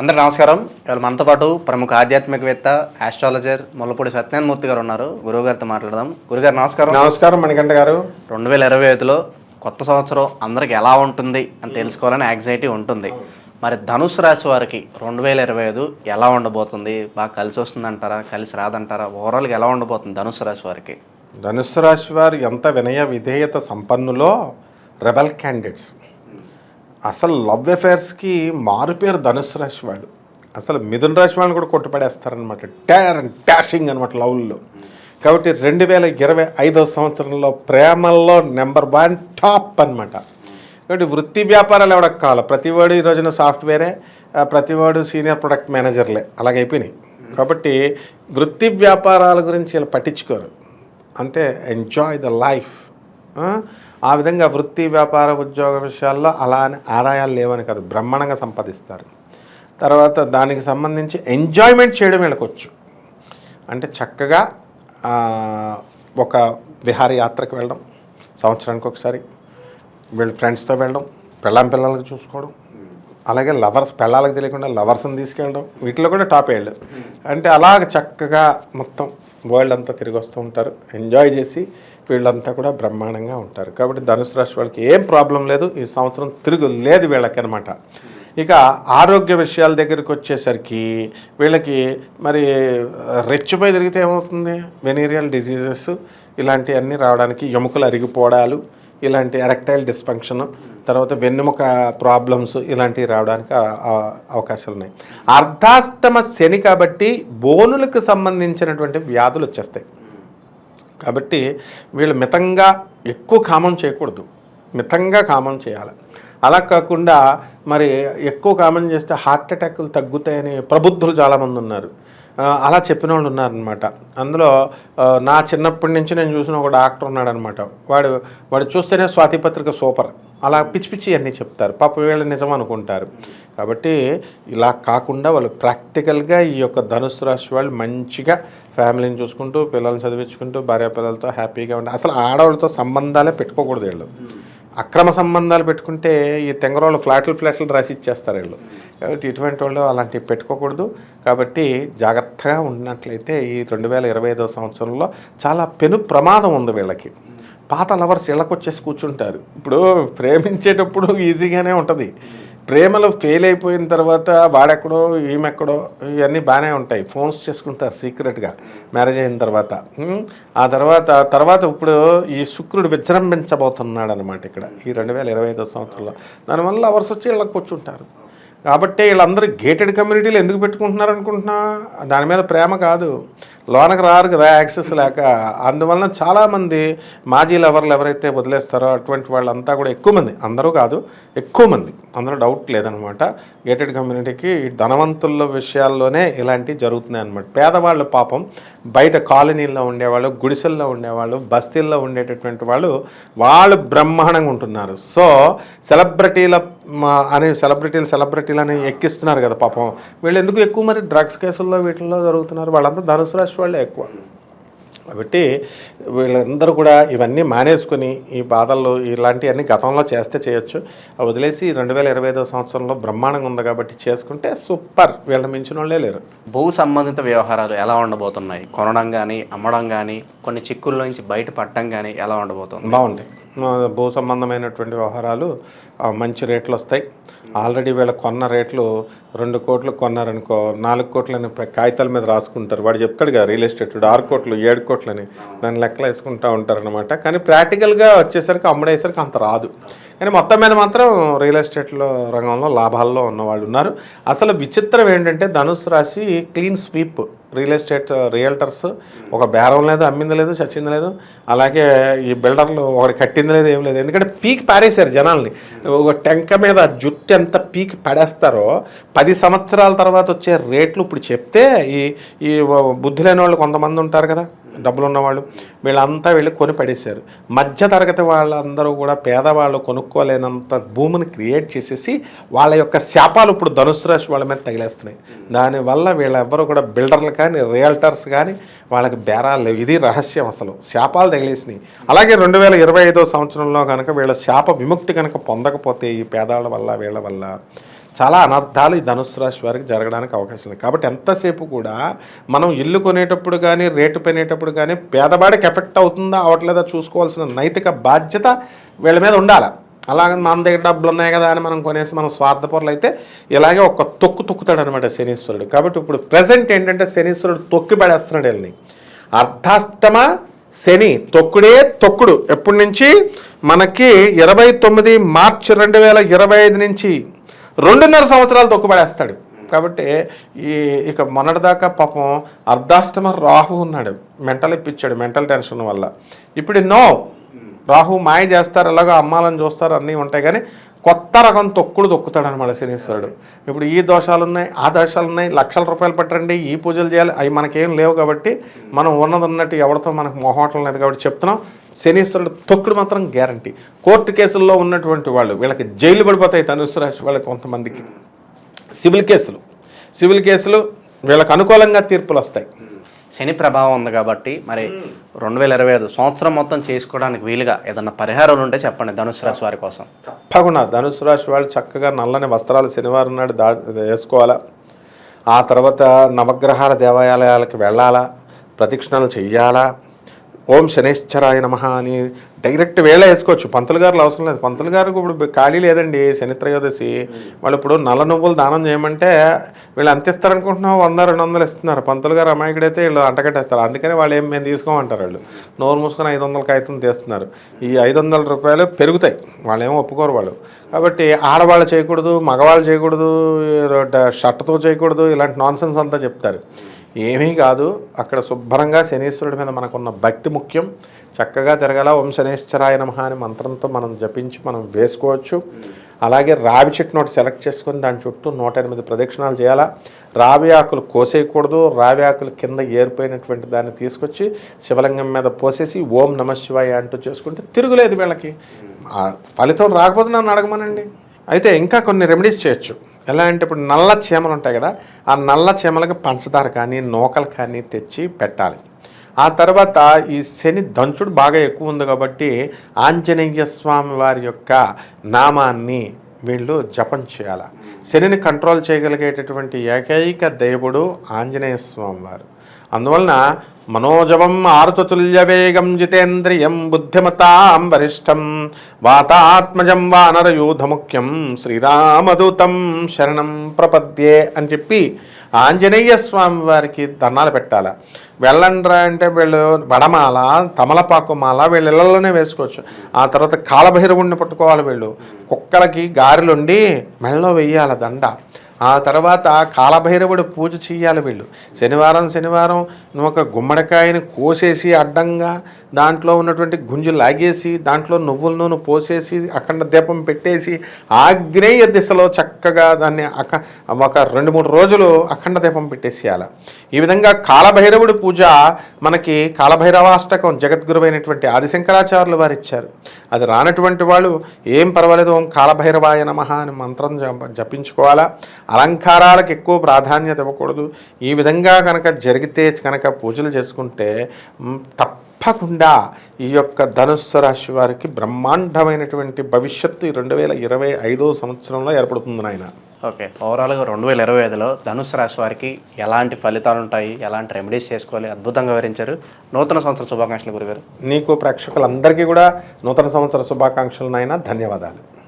అందరు నమస్కారం. ఇవాళ మనతో పాటు ప్రముఖ ఆధ్యాత్మికవేత్త ఆస్ట్రాలజర్ ముల్లపూడి సత్యనారాయణమూర్తి గారు ఉన్నారు. గురువు గారితో మాట్లాడదాం. గురుగారు నమస్కారం. నమస్కారం మణికంఠ గారు. రెండు వేల ఇరవై ఐదులో కొత్త సంవత్సరం అందరికి ఎలా ఉంటుంది అని తెలుసుకోవాలని యాంగ్జైటీ ఉంటుంది. మరి ధనుసు రాశి వారికి రెండు వేల ఇరవై ఐదు ఎలా ఉండబోతుంది? బాగా కలిసి వస్తుంది అంటారా కలిసి రాదంటారా? ఓవరాల్గా ఎలా ఉండబోతుంది ధనుసు రాశి వారికి? ధనుస్సు రాశి వారు ఎంత వినయ విధేయత సంపన్నులో రెబల్ క్యాండిడేట్స్ అసలు లవ్ అఫేర్స్కి మారుపేరు ధనుసు రాశి వాళ్ళు. అసలు మిథున రాశి వాళ్ళని కూడా కొట్టుపడేస్తారనమాట ట్యార్ అండ్ ట్యాషింగ్ అనమాట లవ్లో. కాబట్టి రెండు వేల ఇరవై ఐదో సంవత్సరంలో ప్రేమల్లో నెంబర్ వన్ టాప్ అన్నమాట. కాబట్టి వృత్తి వ్యాపారాలు ఎవడకు కావాలి ప్రతివాడు ఈ రోజున సాఫ్ట్వేరే ప్రతివాడు సీనియర్ ప్రొడక్ట్ మేనేజర్లే. అలాగైపోయినాయి. కాబట్టి వృత్తి వ్యాపారాల గురించి వీళ్ళు పట్టించుకోరు. అంటే ఎంజాయ్ ద లైఫ్. ఆ విధంగా వృత్తి వ్యాపార ఉద్యోగ విషయాల్లో అలా అని ఆదాయాలు లేవని కాదు బ్రహ్మాండంగా సంపాదిస్తారు. తర్వాత దానికి సంబంధించి ఎంజాయ్మెంట్ చేయడం వెళ్ళకొచ్చు. అంటే చక్కగా ఒక విహారయాత్రకు వెళ్ళడం సంవత్సరానికి ఒకసారి వీళ్ళ ఫ్రెండ్స్తో వెళ్ళడం పెళ్ళాం పిల్లలకి చూసుకోవడం అలాగే లవర్స్ పెళ్ళాలకు తెలియకుండా లవర్స్ని తీసుకెళ్ళడం వీటిలో కూడా టాప్ వేళ్ళు. అంటే అలాగ చక్కగా మొత్తం వరల్డ్ అంతా తిరిగి వస్తూ ఉంటారు. ఎంజాయ్ చేసి వీళ్ళంతా కూడా బ్రహ్మాండంగా ఉంటారు. కాబట్టి ధనుసు రాశి వాళ్ళకి ఏం ప్రాబ్లం లేదు. ఈ సంవత్సరం తిరుగు లేదు వీళ్ళకి అనమాట ఇక ఆరోగ్య విషయాల దగ్గరికి వచ్చేసరికి వీళ్ళకి మరి రెచ్చిపోయి తిరిగితే ఏమవుతుంది? వెనీరియల్ డిసీజెస్ ఇలాంటివన్నీ రావడానికి ఎముకలు అరిగిపోవడాలు ఇలాంటి ఎరెక్టైల్ డిస్ఫంక్షన్ తర్వాత వెన్నెముక ప్రాబ్లమ్స్ ఇలాంటివి రావడానికి అవకాశాలు ఉన్నాయి అర్ధాష్టమ శని కాబట్టి బోనులకు సంబంధించినటువంటి వ్యాధులు వచ్చేస్తాయి. కాబట్టి వీళ్ళు మితంగా ఎక్కువ కామం చేయకూడదు. మితంగా కామం చేయాలి. అలా కాకుండా మరి ఎక్కువ కామం చేస్తే హార్ట్ అటాక్లు తగ్గుతాయని ప్రబుద్ధులు చాలామంది ఉన్నారు. అలా చెప్పిన వాళ్ళు ఉన్నారనమాట అందులో నా చిన్నప్పటి నుంచి నేను చూసిన ఒక డాక్టర్ ఉన్నాడనమాట వాడు వాడు చూస్తేనే స్వాతి పత్రిక సూపర్. అలా పిచ్చి పిచ్చి అన్నీ చెప్తారు. పాప వీళ్ళు నిజం అనుకుంటారు. కాబట్టి ఇలా కాకుండా వాళ్ళు ప్రాక్టికల్గా ఈ యొక్క ధనుసు రాశి వాళ్ళు మంచిగా ఫ్యామిలీని చూసుకుంటూ పిల్లల్ని చదివించుకుంటూ భార్య పిల్లలతో హ్యాపీగా ఉండి అసలు ఆడవాళ్ళతో సంబంధాలే పెట్టుకోకూడదు వీళ్ళు. అక్రమ సంబంధాలు పెట్టుకుంటే ఈ తెంగరోళ్ళు ఫ్లాట్లు ఫ్లాట్లు రాసి ఇచ్చేస్తారు వీళ్ళు. కాబట్టి ఇటువంటి వాళ్ళు అలాంటివి పెట్టుకోకూడదు. కాబట్టి జాగ్రత్తగా ఉన్నట్లయితే ఈ రెండు వేల ఇరవై ఐదో సంవత్సరంలో చాలా పెను ప్రమాదం ఉంది వీళ్ళకి. పాత లవర్స్ ఇళ్ళకొచ్చేసి కూర్చుంటారు. ఇప్పుడు ప్రేమించేటప్పుడు ఈజీగానే ఉంటుంది. ప్రేమలో ఫెయిల్ అయిపోయిన తర్వాత వాడెక్కడో ఈమెక్కడో ఇవన్నీ బాగానే ఉంటాయి. ఫోన్స్ చేసుకుంటారు సీక్రెట్గా మ్యారేజ్ అయిన తర్వాత. ఆ తర్వాత తర్వాత ఇప్పుడు ఈ శుక్రుడు విజృంభించబోతున్నాడు అనమాట ఇక్కడ ఈ రెండు వేల ఇరవై ఐదో సంవత్సరంలో. దానివల్ల లవర్స్ వచ్చి ఇళ్ళకి కూర్చుంటారు. కాబట్టి వీళ్ళందరూ గేటెడ్ కమ్యూనిటీలు ఎందుకు పెట్టుకుంటున్నారు అనుకుంటున్నా? దాని మీద ప్రేమ కాదు. లోనకి రారు కదా యాక్సెస్ లేక. అందువలన చాలామంది మాజీ లవర్లు ఎవరైతే వదిలేస్తారో అటువంటి వాళ్ళంతా కూడా ఎక్కువ మంది అందరూ కాదు ఎక్కువ మంది అందరూ డౌట్ లేదనమాట. గేటెడ్ కమ్యూనిటీకి ధనవంతుల విషయాల్లోనే ఇలాంటివి జరుగుతున్నాయి అనమాట పేదవాళ్ళు పాపం బయట కాలనీల్లో ఉండేవాళ్ళు గుడిసెల్లో ఉండేవాళ్ళు బస్తీల్లో ఉండేటటువంటి వాళ్ళు వాళ్ళు బ్రహ్మాండంగా ఉంటున్నారు. సో సెలబ్రిటీల అనే అని సెలబ్రిటీలు సెలబ్రిటీలు అని ఎక్కిస్తున్నారు కదా పాపం. వీళ్ళు ఎందుకు ఎక్కువ మరి డ్రగ్స్ కేసుల్లో వీటిల్లో జరుగుతున్నారు? వాళ్ళంతా ధనుసు రాశి వాళ్ళే ఎక్కువ. కాబట్టి వీళ్ళందరూ కూడా ఇవన్నీ మానేసుకుని ఈ బాధల్లో ఇలాంటివన్నీ గతంలో చేస్తే చేయొచ్చు. వదిలేసి రెండు వేల ఇరవై ఐదో సంవత్సరంలో బ్రహ్మాండంగా ఉంది కాబట్టి చేసుకుంటే సూపర్. వీళ్ళని మించిన వాళ్ళే లేరు. భూ సంబంధిత వ్యవహారాలు ఎలా ఉండబోతున్నాయి? కొనడం కానీ అమ్మడం కానీ కొన్ని చిక్కుల నుంచి బయటపడటం కానీ ఎలా ఉండబోతుంది? బాగుంటాయి. భూ సంబంధమైనటువంటి వ్యవహారాలు మంచి రేట్లు వస్తాయి. ఆల్రెడీ వీళ్ళ కొన్న రేట్లు రెండు కోట్లు కొన్నారనుకో నాలుగు కోట్లని కాగితాల మీద రాసుకుంటారు. వాడు చెప్తాడుగా రియల్ ఎస్టేట్ ఆరు కోట్లు ఏడు కోట్లని. దాన్ని లెక్కలు వేసుకుంటూ ఉంటారనమాట కానీ ప్రాక్టికల్గా వచ్చేసరికి అమ్ముడేసరికి అంత రాదు. కానీ మొత్తం మీద మాత్రం రియల్ ఎస్టేట్లో రంగంలో లాభాల్లో ఉన్నవాళ్ళు ఉన్నారు. అసలు విచిత్రం ఏంటంటే ధనుసు రాశి clean sweep. Real estate realtors ఒక బేరం లేదు అమ్మింది లేదు చచ్చింది లేదు. అలాగే ఈ బిల్డర్లు ఒకటి కట్టింది లేదు ఏం లేదు. ఎందుకంటే పీక్ పారేశారు జనాల్ని. ఒక టెంక మీద జుట్టు ఎంత పీక్ పడేస్తారో పది సంవత్సరాల తర్వాత వచ్చే రేట్లు ఇప్పుడు చెప్తే ఈ ఈ బుద్ధి లేని వాళ్ళు కొంతమంది ఉంటారు కదా. డబ్బులు ఉన్నవాళ్ళు వీళ్ళంతా వెళ్ళి కొని పడేశారు మధ్య తరగతి వాళ్ళందరూ కూడా పేదవాళ్ళు కొనుక్కోలేనంత భూమిని క్రియేట్ చేసేసి వాళ్ళ యొక్క శాపాలు ఇప్పుడు ధనుసు రాశి వాళ్ళ మీద తగిలేస్తున్నాయి. దానివల్ల వీళ్ళెవ్వరూ కూడా బిల్డర్లు కానీ రియల్టర్స్ కానీ వాళ్ళకి బేరాలు లేవు. ఇది రహస్యం అసలు. శాపాలు తగిలేసినాయి. అలాగే రెండు వేల ఇరవై ఐదో సంవత్సరంలో కనుక వీళ్ళ శాప విముక్తి కనుక పొందకపోతే ఈ పేదాల వల్ల వీళ్ళ వల్ల చాలా అనర్థాలు ఈ ధనుసు రాశి వారికి జరగడానికి అవకాశం ఉంది. కాబట్టి ఎంతసేపు కూడా మనం ఇల్లు కొనేటప్పుడు కానీ రేటు పెనేటప్పుడు కానీ పేదవాడికి ఎఫెక్ట్ అవుతుందా అవట్లేదా చూసుకోవాల్సిన నైతిక బాధ్యత వీళ్ళ మీద ఉండాలి. అలాగే మన దగ్గర డబ్బులు ఉన్నాయి కదా అని మనం కొనేసి మనం స్వార్థపరులు అయితే ఇలాగే ఒక తొక్కు తొక్కుతాడు అనమాట శనీశ్వరుడు. కాబట్టి ఇప్పుడు ప్రజెంట్ ఏంటంటే శనీశ్వరుడు తొక్కి పడేస్తున్నాడు వీళ్ళని. అర్ధాస్తమ శని తొక్కుడే తొక్కుడు. ఎప్పటి నుంచి? మనకి ఇరవై తొమ్మిది మార్చి రెండు వేల ఇరవై ఐదు నుంచి రెండున్నర సంవత్సరాలు తొక్కుపడేస్తాడు కాబట్టి ఈ ఇక మొన్నటిదాకా పాపం అర్ధాష్టమ రాహు ఉన్నాడు. మెంటల్ ఇప్పించాడు మెంటల్ టెన్షన్ వల్ల. ఇప్పుడు నో రాహు మాయ చేస్తారు ఎలాగో అమ్మాలని చూస్తారు అన్నీ ఉంటాయి కానీ కొత్త రకం తొక్కుడు తొక్కుతాడు అనమాట శనీశ్వరుడు. ఇప్పుడు ఈ దోషాలు ఉన్నాయి ఆ దోషాలు ఉన్నాయి లక్షల రూపాయలు పెట్టండి ఈ పూజలు చేయాలి అవి మనకేం లేవు కాబట్టి మనం ఉన్నది ఉన్నట్టు ఎవరితో మనకు మొహమాటం లేదు కాబట్టి చెప్తున్నాం. శనీశ్వరుడు తొక్కుడు మాత్రం గ్యారంటీ. కోర్టు కేసుల్లో ఉన్నటువంటి వాళ్ళు వీళ్ళకి జైలు పడిపోతాయి ధనుసు రాశి వాళ్ళకి కొంతమందికి. సివిల్ కేసులు. సివిల్ కేసులు వీళ్ళకి అనుకూలంగా తీర్పులు వస్తాయి. శని ప్రభావం ఉంది కాబట్టి మరి రెండు వేల ఇరవై ఐదు సంవత్సరం మొత్తం చేసుకోవడానికి వీలుగా ఏదన్నా పరిహారాలు ఉంటే చెప్పండి ధనుసు రాశి వారి కోసం. తప్పకుండా. ధనుసు రాశి వాళ్ళు చక్కగా నల్లని వస్త్రాలు శనివారం నాడు దా వేసుకోవాలా. ఆ తర్వాత నవగ్రహాల దేవాలయాలకు వెళ్ళాలా. ప్రదక్షిణలు చెయ్యాలా. ఓం శనేశ్వరాయ నమ అని డైరెక్ట్ వేళ వేసుకోవచ్చు. పంతులు గారు అవసరం లేదు. పంతులు గారికి ఇప్పుడు ఖాళీ లేదండి. శని త్రయోదశి వాళ్ళు ఇప్పుడు నల్ల నువ్వులు దానం చేయమంటే వీళ్ళు ఎంత ఇస్తారనుకుంటున్నావు వంద రెండు వందలు ఇస్తున్నారు. పంతులు గారు అమాయకుడైతే వీళ్ళు అంటకట్టేస్తారు అందుకని వాళ్ళు ఏం మేము తీసుకోమంటారు వాళ్ళు. నోరు మూసుకొని ఐదు వందల కాగితం తీస్తున్నారు. ఈ ఐదు వందల రూపాయలు పెరుగుతాయి. వాళ్ళు ఏమో ఒప్పుకోరు వాళ్ళు. కాబట్టి ఆడవాళ్ళు చేయకూడదు మగవాళ్ళు చేయకూడదు షర్ట్తో చేయకూడదు ఇలాంటి నాన్సెన్స్ అంతా చెప్తారు. ఏమీ కాదు. అక్కడ శుభ్రంగా శనీశ్వరుడి మీద మనకున్న భక్తి ముఖ్యం. చక్కగా తిరగల ఓం శనేశ్వరాయ నమ అనే మంత్రంతో మనం జపించి మనం వేసుకోవచ్చు. అలాగే రావి చెట్టు నోటి సెలెక్ట్ చేసుకొని దాని చుట్టూ నూట ఎనిమిది ప్రదక్షిణాలు చేయాలా. రావి ఆకులు కోసేయకూడదు. రావి ఆకులు కింద ఏరిపోయినటువంటి దాన్ని తీసుకొచ్చి శివలింగం మీద పోసేసి ఓం నమ శివాయ అంటూ చేసుకుంటే తిరుగులేదు వీళ్ళకి. ఫలితం రాకపోతే నన్ను అడగమనండి. అయితే ఇంకా కొన్ని రెమెడీస్ చేయొచ్చు. ఎలా అంటే ఇప్పుడు నల్ల చీమలు ఉంటాయి కదా ఆ నల్ల చీమలకు పంచదార కానీ నూకలు కానీ తెచ్చి పెట్టాలి. ఆ తర్వాత ఈ శని దంచుడు బాగా ఎక్కువ ఉంది కాబట్టి ఆంజనేయ స్వామి వారి యొక్క నామాన్ని వీళ్ళు జపం చేయాలి. శనిని కంట్రోల్ చేయగలిగేటటువంటి ఏకైక దేవుడు ఆంజనేయ స్వామి వారు. అందువలన మనోజవం ఆరుతుల్యవేగం జితేంద్రియం బుద్ధిమతాం వరిష్టం వాతాత్మజం వానరయూధముఖ్యం శ్రీరామదూతం శరణం ప్రపద్యే అని చెప్పి ఆంజనేయ స్వామి వారికి దండాలు పెట్టాల. వెళ్ళండ్రా అంటే వీళ్ళు వడమాల తమలపాకు మాల వీళ్ళ ఇళ్ళలోనే వేసుకోవచ్చు. ఆ తర్వాత కాలభైరవుణ్ణి పట్టుకోవాలి వీళ్ళు. కుక్కలకి గారెలుండి మెళ్ళలో వెయ్యాలి దండ. ఆ తర్వాత కాలభైరవుడు పూజ చేయాలి వీళ్ళు. శనివారం శనివారం నువ్వు ఒక గుమ్మడికాయని కోసేసి అడ్డంగా దాంట్లో ఉన్నటువంటి గుంజు లాగేసి దాంట్లో నువ్వుల నూనె పోసేసి అఖండ దీపం పెట్టేసి ఆగ్నేయ దిశలో చక్కగా దాన్ని అఖ ఒక రెండు మూడు రోజులు అఖండ దీపం పెట్టేసేయాలి. ఈ విధంగా కాలభైరవుడి పూజ మనకి కాలభైరవాష్టకం జగద్గురువైనటువంటి ఆదిశంకరాచార్యులు వారు ఇచ్చారు అది రానటువంటి వాళ్ళు ఏం పర్వాలేదు ఓం కాలభైరవాయ నమ అని మంత్రం జపించుకోవాలా? అలంకారాలకు ఎక్కువ ప్రాధాన్యత ఇవ్వకూడదు. ఈ విధంగా కనుక జరిగితే కనుక పూజలు చేసుకుంటే తప్పకుండా ఈ యొక్క ధనుస్సు రాశి వారికి బ్రహ్మాండమైనటువంటి భవిష్యత్తు రెండు వేల ఇరవై ఐదో సంవత్సరంలో ఏర్పడుతుంది నాయన. ఓకే. ఓవరాల్గా రెండు వేల ఇరవై ఐదులో ధనుసు రాశి వారికి ఎలాంటి ఫలితాలు ఉంటాయి? ఎలాంటి రెమెడీస్ చేసుకోవాలి? అద్భుతంగా వివరించారు. నూతన సంవత్సర శుభాకాంక్షలు గురుగారు. నీకు ప్రేక్షకులందరికీ కూడా నూతన సంవత్సర శుభాకాంక్షలు నాయన ధన్యవాదాలు.